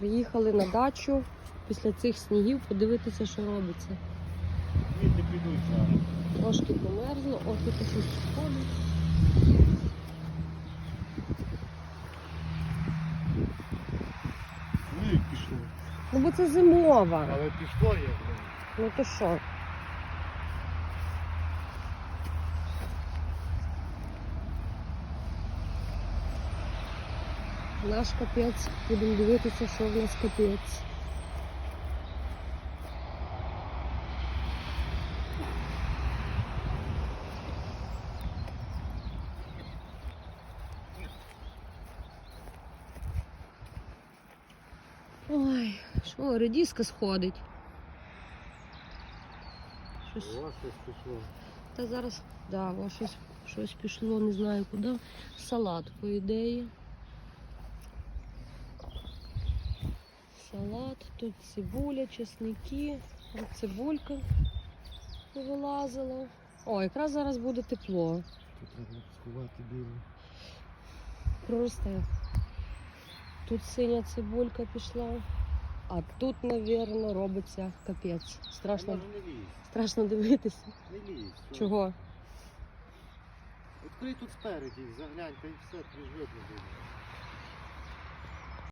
Приїхали на дачу після цих снігів подивитися, що робиться. Трошки померзло, о, тут щось ходить. Ну. Ну бо це зимова. Але пішло як. Ну то що? Наш капець. Будемо дивитися, що в нас капець. Ой, що, редіска сходить. Щось. Щось пішло. Та зараз, да, щось, щось пішло, не знаю куди. Салат, по ідеї. Салат, тут цибуля, чесники, цибулька вилазила. О, якраз зараз буде тепло. Тут треба сховати біле. Проросте. Тут синя цибулька пішла. А тут, мабуть, робиться капець. Страшно, не лізь. страшно дивитися. Не лізь. Чого? Відкрий тут спереді, заглянь, та і все, тобі видно буде.